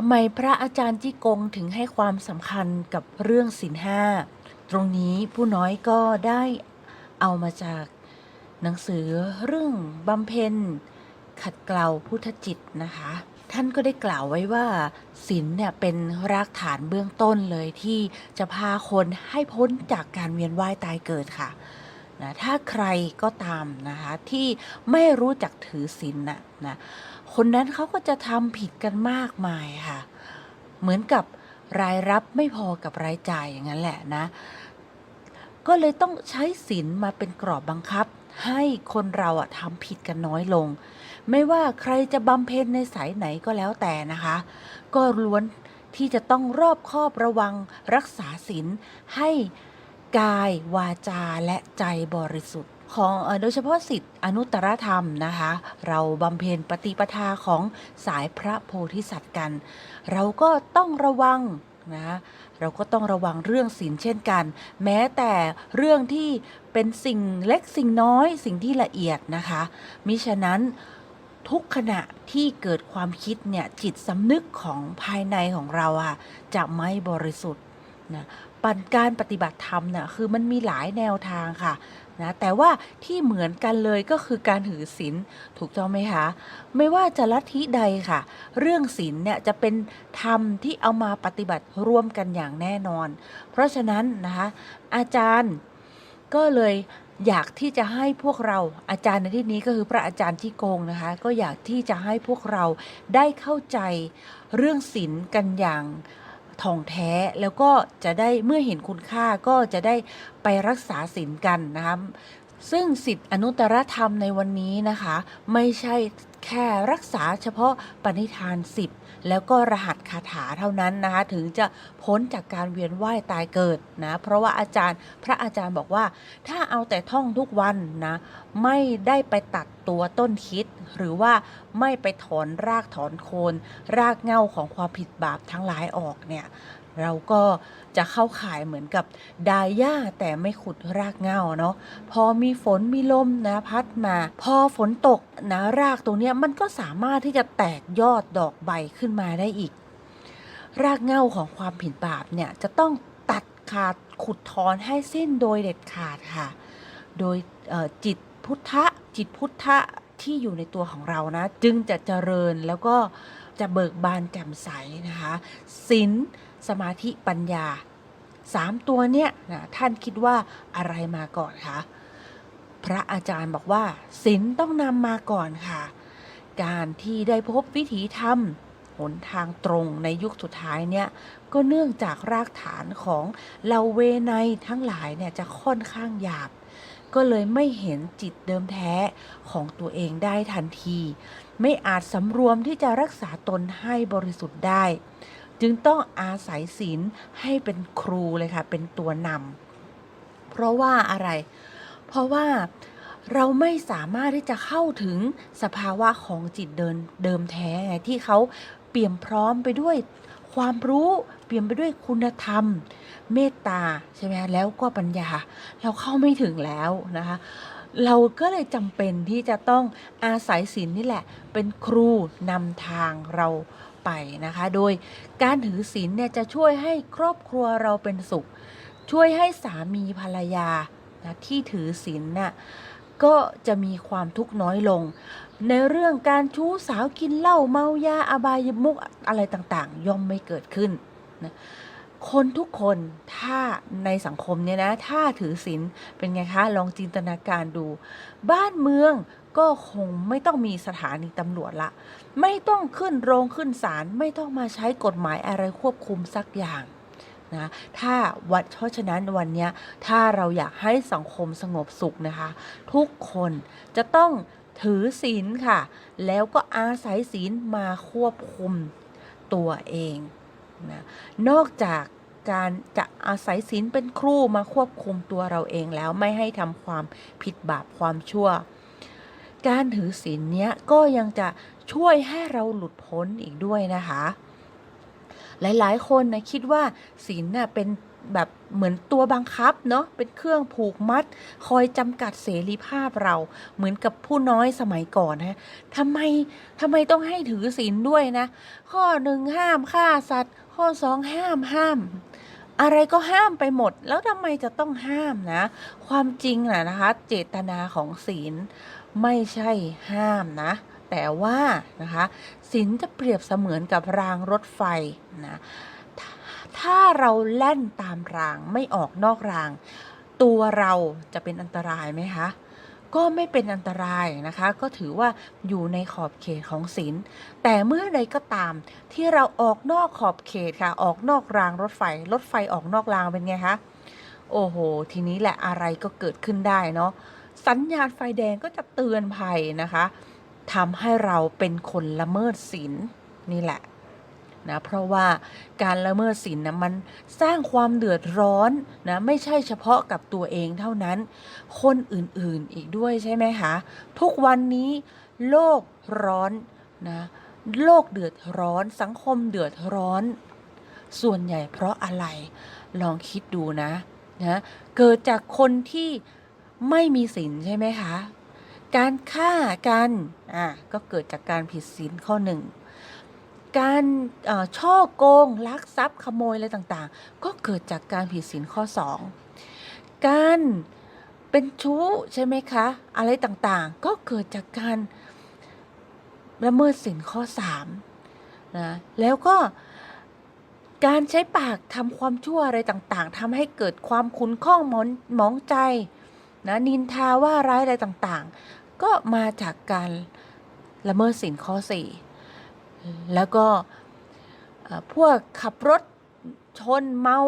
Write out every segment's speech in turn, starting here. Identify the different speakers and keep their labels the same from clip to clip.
Speaker 1: ทำไมพระอาจารย์จี้กงถึงให้ความสำคัญกับเรื่องศีลห้า ตรงนี้ผู้น้อยก็ได้เอามาจากหนังสือเรื่องบำเพ็ญขัดเกลาพุทธจิตนะคะ ท่านก็ได้กล่าวไว้ว่าศีลเนี่ยเป็นรากฐานเบื้องต้นเลยที่จะพาคนให้พ้นจากการเวียนว่ายตายเกิดค่ะนะถ้าใครก็ตามนะคะที่ไม่รู้จักถือศีลนะนะ คนนั้นเขาก็จะทำผิดกันมากมายค่ะ เหมือนกับรายรับไม่พอกับรายจ่ายอย่างนั้นแหละนะ ก็เลยต้องใช้ศีลมาเป็นกรอบบังคับ ให้คนเราอะทำผิดกันน้อยลง ไม่ว่าใครจะบำเพ็ญในสายไหนก็แล้วแต่นะคะ ก็ล้วนที่จะต้องรอบคอบระวังรักษาศีลให้กายวาจาและใจบริสุทธิ์ ของโดยเฉพาะสิทธิอนุตตรธรรมนะคะ เราบำเพ็ญปฏิปทาของสายพระโพธิสัตว์กัน เราก็ต้องระวังนะเราก็ต้องระวังเรื่องศีลเช่นกัน แม้แต่เรื่องที่เป็นสิ่งเล็กสิ่งน้อยสิ่งที่ละเอียดนะคะมิฉะนั้นทุกขณะที่เกิดความคิดเนี่ยจิตสำนึกของภายในของเราอะจะไม่บริสุทธิ์นะปันการปฏิบัติธรรมเนี่ยคือมันมีหลายแนวทางค่ะ นะแต่ว่าที่เหมือนกันเลยก็คือการถือศีลถูกต้องไหมคะ ไม่ว่าจะลัทธิใดค่ะ เรื่องศีลเนี่ยจะเป็นธรรมที่เอามาปฏิบัติร่วมกันอย่างแน่นอน เพราะฉะนั้นนะคะอาจารย์ก็เลยอยากที่จะให้พวกเราอาจารย์ในที่นี้ก็คือพระอาจารย์ที่โกงนะคะ ก็อยากที่จะให้พวกเราได้เข้าใจเรื่องศีลกันอย่าง ทองแท้แล้วก็จะได้เมื่อเห็นคุณค่าก็จะได้ไปรักษาศีลกันนะคะซึ่งสิทธิอนุตตรธรรมในวันนี้นะคะ ไม่ใช่ แค่รักษาเฉพาะปณิธานสิบแล้วก็รหัสคาถาเท่านั้นนะคะถึงจะพ้นจากการเวียนว่ายตายเกิดนะเพราะว่าอาจารย์พระอาจารย์บอกว่า ถ้าเอาแต่ท่องทุกวันนะไม่ได้ไปตัดตัวต้นคิด หรือว่าไม่ไปถอนรากถอนโคน รากเง้าของความผิดบาปทั้งหลายออกเนี่ย เราก็จะเข้าข่ายเหมือนกับดายหญ้าแต่ไม่ขุดรากเงาเนาะพอมีฝนมีลมนะพัดมา พอฝนตกนะรากตรงนี้มันก็สามารถที่จะแตกยอดดอกใบขึ้นมาได้อีก รากเงาของความผิดบาปเนี่ยจะต้องตัดขาดขุดถอนให้สิ้นโดยเด็ดขาดค่ะ โดยจิตพุทธะจิตพุทธะที่อยู่ในตัวของเรานะ จึงจะเจริญแล้วก็จะเบิกบานแจ่มใสนะคะศีล สมาธิปัญญาสามตัวเนี่ยนะท่านคิดว่าอะไรมาก่อนคะพระอาจารย์บอกว่าศีลต้องนำมาก่อนค่ะ การที่ได้พบวิถีธรรมหนทางตรงในยุคสุดท้ายเนี่ยก็เนื่องจากรากฐานของเหล่าเวไนทั้งหลายเนี่ยจะค่อนข้างหยาบ ก็เลยไม่เห็นจิตเดิมแท้ของตัวเองได้ทันที ไม่อาจสำรวมที่จะรักษาตนให้บริสุทธิ์ได้ จึงต้องอาศัยศีลให้เป็นครูเลยค่ะ เป็นตัวนำเพราะว่าอะไร เพราะว่าเราไม่สามารถที่จะเข้าถึงสภาวะของจิตเดินเดิมแท้ที่เขาเปี่ยมพร้อมไปด้วยความรู้เปี่ยมไปด้วยคุณธรรม เมตตาใช่ไหมแล้วก็ปัญญา เราเข้าไม่ถึงแล้วนะคะ เราก็เลยจำเป็นที่จะต้องอาศัยศีลนี่แหละ เป็นครูนำทางเรา ไปนะคะ โดยการถือศีลเนี่ยจะช่วยให้ครอบครัวเราเป็นสุข ช่วยให้สามีภรรยานะที่ถือศีลน่ะก็จะมีความทุกข์น้อยลง ในเรื่องการชู้สาวกินเหล้าเมายาอบายมุกอะไรต่างๆ ย่อมไม่เกิดขึ้นนะคนทุกคนถ้าในสังคมเนี่ยนะ ถ้าถือศีลเป็นไงคะ ลองจินตนาการดู บ้านเมือง ก็คงไม่ต้องมีสถานีตำรวจละ ไม่ต้องขึ้นโรงขึ้นศาลไม่ต้องมาใช้กฎหมายอะไรควบคุมสักอย่างนะถ้าวัดเพราะฉะนั้นวันนี้ถ้าเราอยากให้สังคมสงบสุขนะคะ ทุกคนจะต้องถือศีลค่ะ แล้วก็อาศัยศีลมาควบคุมตัวเองนะนอกจากการจะอาศัยศีลเป็นครูมาควบคุมตัวเราเองแล้วไม่ให้ทำความผิดบาปความชั่ว การถือศีลเนี้ยก็ยังจะช่วยให้เราหลุดพ้นอีกด้วยนะคะ หลายๆ คนนะคิดว่าศีลน่ะเป็นแบบเหมือนตัวบังคับเนาะเป็นเครื่องผูกมัด คอยจำกัดเสรีภาพเรา เหมือนกับผู้น้อยสมัยก่อนนะทำไมทำไมต้องให้ถือศีลด้วยนะ ข้อหนึ่งห้ามฆ่าสัตว์ ข้อสองห้ามห้าม อะไรก็ห้ามไปหมด แล้วทำไมจะต้องห้ามนะ ความจริงนะนะคะ เจตนาของศีล ไม่ใช่ห้ามนะ แต่ว่านะคะศีลจะเปรียบเสมือนกับรางรถไฟนะถ้าเราแล่นตามรางไม่ออกนอกราง ตัวเราจะเป็นอันตรายไหมคะก็ไม่เป็นอันตรายนะคะ ก็ถือว่าอยู่ในขอบเขตของศีลแต่เมื่อใดก็ตามที่เราออกนอกขอบเขตค่ะ ออกนอกรางรถไฟ รถไฟออกนอกรางเป็นไงคะโอ้โห ทีนี้แหละอะไรก็เกิดขึ้นได้เนาะ สัญญาณไฟแดงก็จะเตือนภัยนะคะทำให้เราเป็นคนละเมิดศีลนี่แหละนะเพราะว่าการละเมิดศีลนะมันสร้างความเดือดร้อนนะไม่ใช่เฉพาะกับตัวเองเท่านั้น คนอื่นๆอีกด้วยใช่ไหมคะ ทุกวันนี้โลกร้อนนะโลกเดือดร้อนสังคมเดือดร้อน ส่วนใหญ่เพราะอะไรลองคิดดูนะนะเกิดจากคนที่ ไม่มีศีลใช่ไหมคะ การฆ่ากันอะก็เกิดจากการผิดศีลข้อหนึ่งการช่อโกงลักทรัพย์ขโมยอะไรต่างๆ ก็เกิดจากการผิดศีลข้อสองการเป็นชู้ใช่ไหมคะ อะไรต่างๆ ก็เกิดจากการละเมิดศีลข้อสามนะแล้วก็การใช้ปากทำความชั่วอะไรต่างๆทำให้เกิดความขุนข้องหมองหมองใจ นะนินทาว่าร้ายอะไรต่างๆ ก็มาจากการละเมิดศีลข้อสี่แล้วก็พวกขับรถชนเมา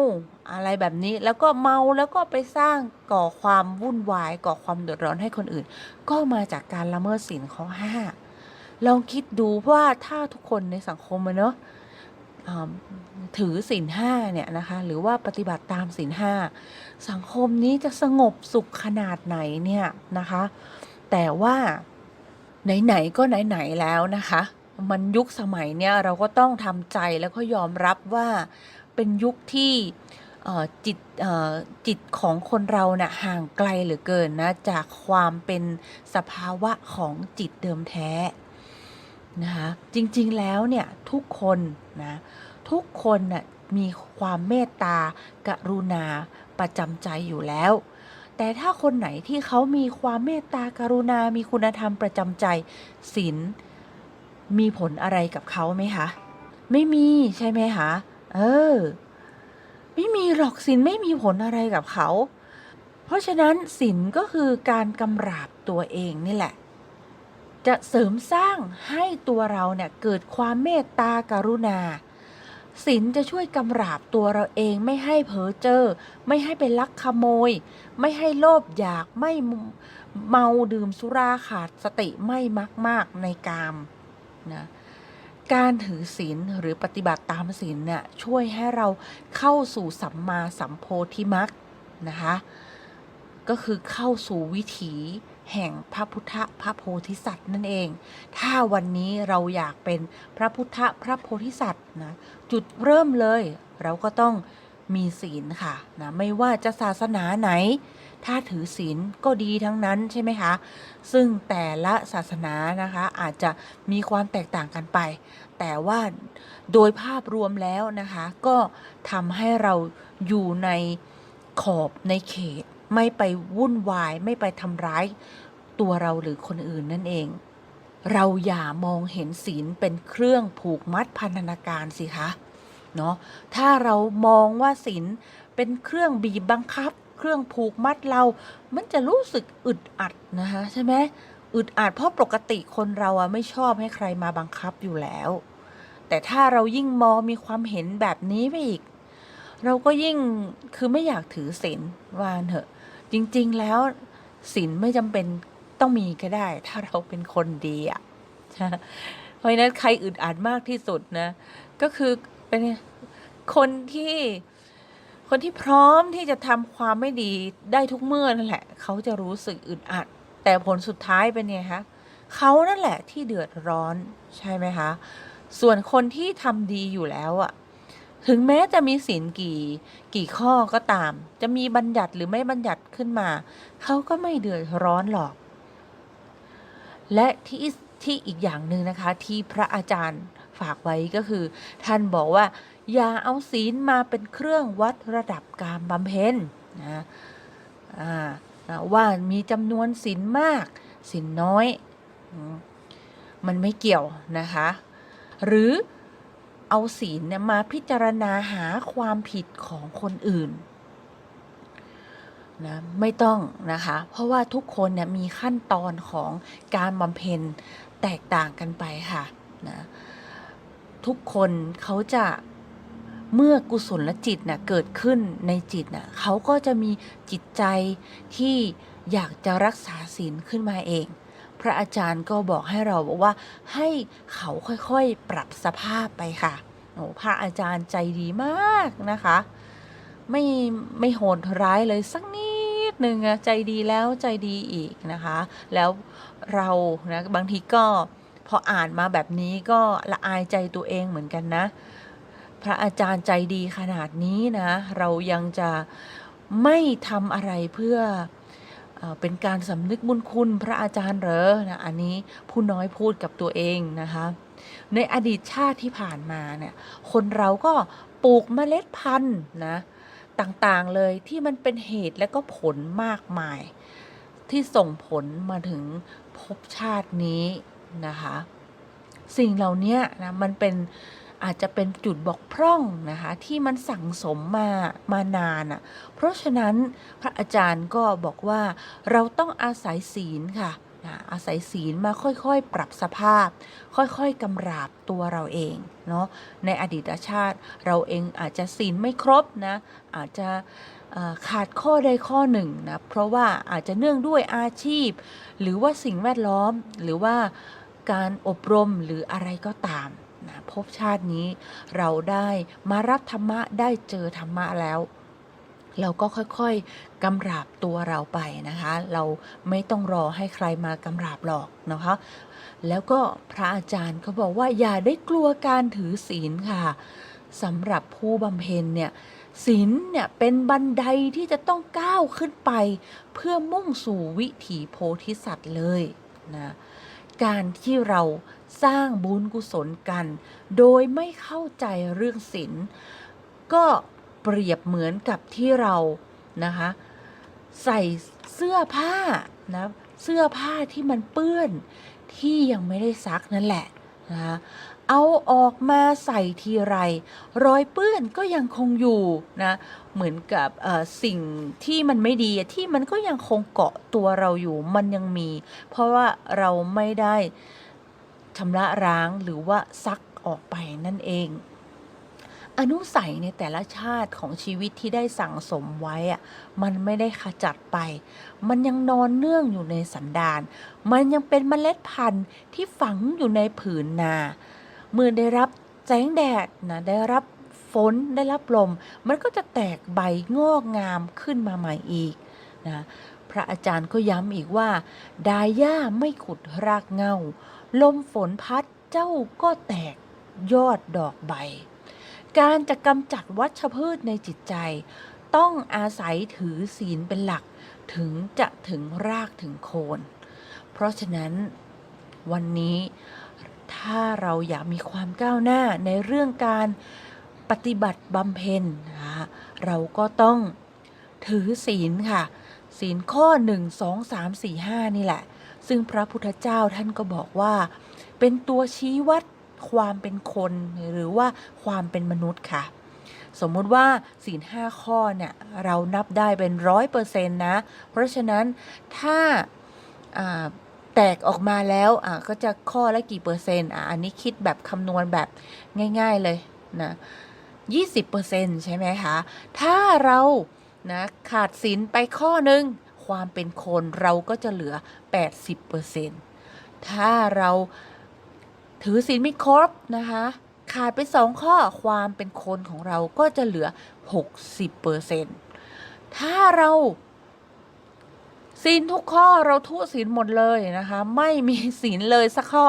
Speaker 1: อะไรแบบนี้ แล้วก็เมาแล้วก็ไปสร้างก่อความวุ่นวาย ก่อความเดือดร้อนให้คนอื่น ก็มาจากการละเมิดศีลข้อห้าลองคิดดูว่าถ้าทุกคนในสังคมอะเนาะ ถือศีลห้าเนี่ยนะคะหรือว่าปฏิบัติตามศีลห้าสังคมนี้จะสงบสุขขนาดไหนเนี่ยนะคะ แต่ว่าไหนๆก็ไหนๆแล้วนะคะ มันยุคสมัยเนี่ยเราก็ต้องทำใจแล้วก็ยอมรับว่าเป็นยุคที่จิตจิตของคนเราเนะ่ะห่างไกลเหลือเกินนะจากความเป็นสภาวะของจิตเดิมแท้ นะคะจริงๆแล้วเนี่ยทุกคนนะทุกคนน่ะมีความเมตตากรุณาประจำใจอยู่แล้ว แต่ถ้าคนไหนที่เขามีความเมตตากรุณา มีคุณธรรมประจำใจศีลมีผลอะไรกับเขาไหมคะ ไม่มีใช่ไหมคะเออ ไม่มีหรอกศีลไม่มีผลอะไรกับเขา เพราะฉะนั้นศีลก็คือการกำราบตัวเองนี่แหละ จะเสริมสร้างให้ตัวเราเนี่ยเกิดความเมตตากรุณาศีลจะช่วยกำราบตัวเราเองไม่ให้เผลอเจอไม่ให้ไปลักขโมย ไม่ให้โลภอยากไม่เมาดื่มสุราขาดสติไม่มากมากๆในกามนะการถือศีลหรือปฏิบัติตามศีลเนี่ยช่วยให้เราเข้าสู่สัมมาสัมโพธิมักนะคะ ก็คือเข้าสู่วิถี แห่งพระพุทธพระโพธิสัตว์นั่นเอง ถ้าวันนี้เราอยากเป็นพระพุทธพระโพธิสัตว์นะจุดเริ่มเลย เราก็ต้องมีศีลค่ะนะไม่ว่าจะศาสนาไหน ถ้าถือศีลก็ดีทั้งนั้นใช่ไหมคะ ซึ่งแต่ละศาสนานะคะอาจจะมีความแตกต่างกันไป แต่ว่าโดยภาพรวมแล้วนะคะ ก็ทำให้เราอยู่ในขอบในเขต ไม่ไปวุ่นวายไม่ไปทำร้าย ตัวเราหรือคนอื่นนั่นเอง เราอย่ามองเห็นศีลเป็นเครื่องผูกมัดพันธนาการสิคะเนาะถ้าเรามองว่าศีลเป็นเครื่องบีบบังคับ เครื่องผูกมัดเรา มันจะรู้สึกอึดอัดนะคะใช่ไหมอึดอัดเพราะปกติคนเราอะไม่ชอบให้ใครมาบังคับอยู่แล้ว แต่ถ้าเรายิ่งมองมีความเห็นแบบนี้ไปอีก เราก็ยิ่งคือไม่อยากถือศีลว่านเถอะ จริง ๆ แล้วศีลไม่จำเป็น ต้องมีก็ได้ ถ้าเราเป็นคนดีอะเพราะฉะนั้นใครอึดอัดมากที่สุดนะ ก็คือเป็นคนที่คนที่พร้อมที่จะทำความไม่ดีได้ทุกเมื่อนั่นแหละ เขาจะรู้สึกอึดอัด แต่ผลสุดท้ายเป็นไงคะเขานั่นแหละที่เดือดร้อนใช่ไหมคะ ส่วนคนที่ทำดีอยู่แล้วอะถึงแม้จะมีศีลกี่กี่ข้อก็ตาม จะมีบัญญัติหรือไม่บัญญัติขึ้นมา เขาก็ไม่เดือดร้อนหรอก และที่ที่อีกอย่างหนึ่งนะคะ ที่พระอาจารย์ฝากไว้ก็คือ ท่านบอกว่า อย่าเอาศีลมาเป็นเครื่องวัดระดับการบำเพ็ญนะว่ามีจำนวนศีลมากศีลน้อย มันไม่เกี่ยวนะคะ หรือเอาศีลเนี่ยมาพิจารณาหาความผิดของคนอื่น นะไม่ต้องนะคะ เพราะว่าทุกคนเนี่ยมีขั้นตอนของการบำเพ็ญแตกต่างกันไปค่ะนะทุกคนเขาจะเมื่อกุศลจิตน่ะเกิดขึ้นในจิตน่ะเขาก็จะมีจิตใจที่อยากจะรักษาศีลขึ้นมาเอง พระอาจารย์ก็บอกให้เราบอกว่าให้เขาค่อยๆปรับสภาพไปค่ะโอ้พระอาจารย์ใจดีมากนะคะ ไม่ไม่โหดร้ายเลยสักนิด หนึ่งอะใจดีแล้วใจดีอีกนะคะ แล้วเรานะบางทีก็พออ่านมาแบบนี้ก็ละอายใจตัวเองเหมือนกันนะ พระอาจารย์ใจดีขนาดนี้นะ เรายังจะไม่ทำอะไรเพื่อเออเป็นการสำนึกบุญคุณพระอาจารย์เหรอนะอันนี้ผู้น้อยพูดกับตัวเองนะคะ ในอดีตชาติที่ผ่านมาเนี่ย คนเราก็ปลูกเมล็ดพันธุ์นะ ต่างๆเลยที่มันเป็นเหตุและก็ผลมากมาย ที่ส่งผลมาถึงภพชาตินี้นะคะ สิ่งเหล่านี้นะมันเป็นอาจจะเป็นจุดบกพร่องนะคะที่มันสั่งสมมามานานอะ่ะ เพราะฉะนั้นพระอาจารย์ก็บอกว่าเราต้องอาศัยศีลค่ะ นะอาศัยศีลมาค่อยๆ ปรับสภาพ ค่อยๆกำราบตัวเราเองเนาะในอดีตชาติเราเองอาจจะศีลไม่ครบนะอาจจะขาดข้อใดข้อหนึ่งนะเพราะว่าอาจจะเนื่องด้วยอาชีพ หรือว่าสิ่งแวดล้อมหรือว่าการอบรมหรืออะไรก็ตามนะภพชาตินี้เราได้มารับธรรมะได้เจอธรรมะแล้ว เราก็ค่อยๆกำราบตัวเราไปนะคะ เราไม่ต้องรอให้ใครมากำราบหรอกนะคะ แล้วก็พระอาจารย์เขาบอกว่าอย่าได้กลัวการถือศีลค่ะสำหรับผู้บำเพ็ญเนี่ยศีลเนี่ยเป็นบันไดที่จะต้องก้าวขึ้นไป เพื่อมุ่งสู่วิถีโพธิสัตว์เลยนะการที่เราสร้างบุญกุศลกัน โดยไม่เข้าใจเรื่องศีลก็ เปรียบเหมือนกับที่เรานะคะใส่เสื้อผ้านะเสื้อผ้าที่มันเปื้อนที่ยังไม่ได้ซักนั่นแหละนะคะเอาออกมาใส่ทีไร รอยเปื้อนก็ยังคงอยู่นะเหมือนกับสิ่งที่มันไม่ดีที่มันก็ยังคงเกาะตัวเราอยู่มันยังมี เพราะว่าเราไม่ได้ชำระร้างหรือว่าซักออกไปนั่นเอง อนุสัยในแต่ละชาติของชีวิตที่ได้สั่งสมไว้อะมันไม่ได้ขจัดไป มันยังนอนเนื่องอยู่ในสันดาน มันยังเป็นเมล็ดพันธุ์ที่ฝังอยู่ในผืนนา เมื่อได้รับแสงแดดนะได้รับฝนได้รับลม มันก็จะแตกใบงอกงามขึ้นมาใหม่อีกนะพระอาจารย์ก็ย้ำอีกว่า ดาย่าไม่ขุดรากเงา ลมฝนพัดเจ้าก็แตกยอดดอกใบ การจะกำจัดวัชพืชในจิตใจ ต้องอาศัยถือศีลเป็นหลักถึงจะถึงรากถึงโคน เพราะฉะนั้นวันนี้ถ้าเราอยากมีความก้าวหน้าในเรื่องการปฏิบัติบำเพ็ญนะเราก็ต้องถือศีลค่ะ ศีลข้อ 1 2 3 4 5 นี่แหละ ซึ่งพระพุทธเจ้าท่านก็บอกว่า เป็นตัวชี้วัด ความเป็นคนหรือว่าความเป็นมนุษย์ค่ะ สมมุติว่าศีลห้าข้อเนี่ยเรานับได้เป็นร้อยเปอร์เซ็นต์นะ เพราะฉะนั้นถ้าแตกออกมาแล้วก็จะข้อละกี่เปอร์เซ็นต์อันนี้คิดแบบคำนวณแบบง่าย ๆเลยนะยี่สิบเปอร์เซ็นต์ใช่ไหมคะ ถ้าเรานะขาดศีลไปข้อหนึ่งความเป็นคนเราก็จะเหลือ 80เปอร์เซ็นต์ถ้าเรา ถือศีลไม่ครบนะคะ ขาดไปสองข้อความเป็นคนของเราก็จะเหลือ 60เปอร์เซ็นต์ถ้าเราศีลทุกข้อเราทุศีลหมดเลยนะคะ ไม่มีศีลเลยสักข้อ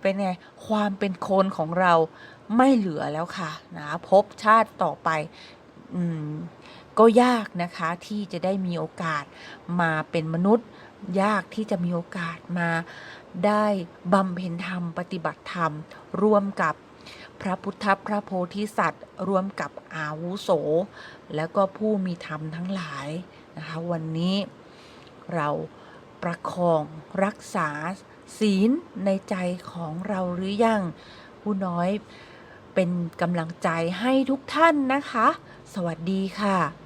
Speaker 1: เป็นไงความเป็นคนของเราไม่เหลือแล้วค่ะนะภพชาติต่อไปอืมก็ยากนะคะที่จะได้มีโอกาสมาเป็นมนุษย์ ยากที่จะมีโอกาสมาได้บำเพ็ญธรรม ปฏิบัติธรรม ร่วมกับพระพุทธพระโพธิสัตว์ร่วมกับอาวุโส แล้วก็ผู้มีธรรมทั้งหลายนะคะวันนี้เราประคองรักษาศีลในใจของเราหรือยัง ผู้น้อยเป็นกำลังใจให้ทุกท่านนะคะ สวัสดีค่ะ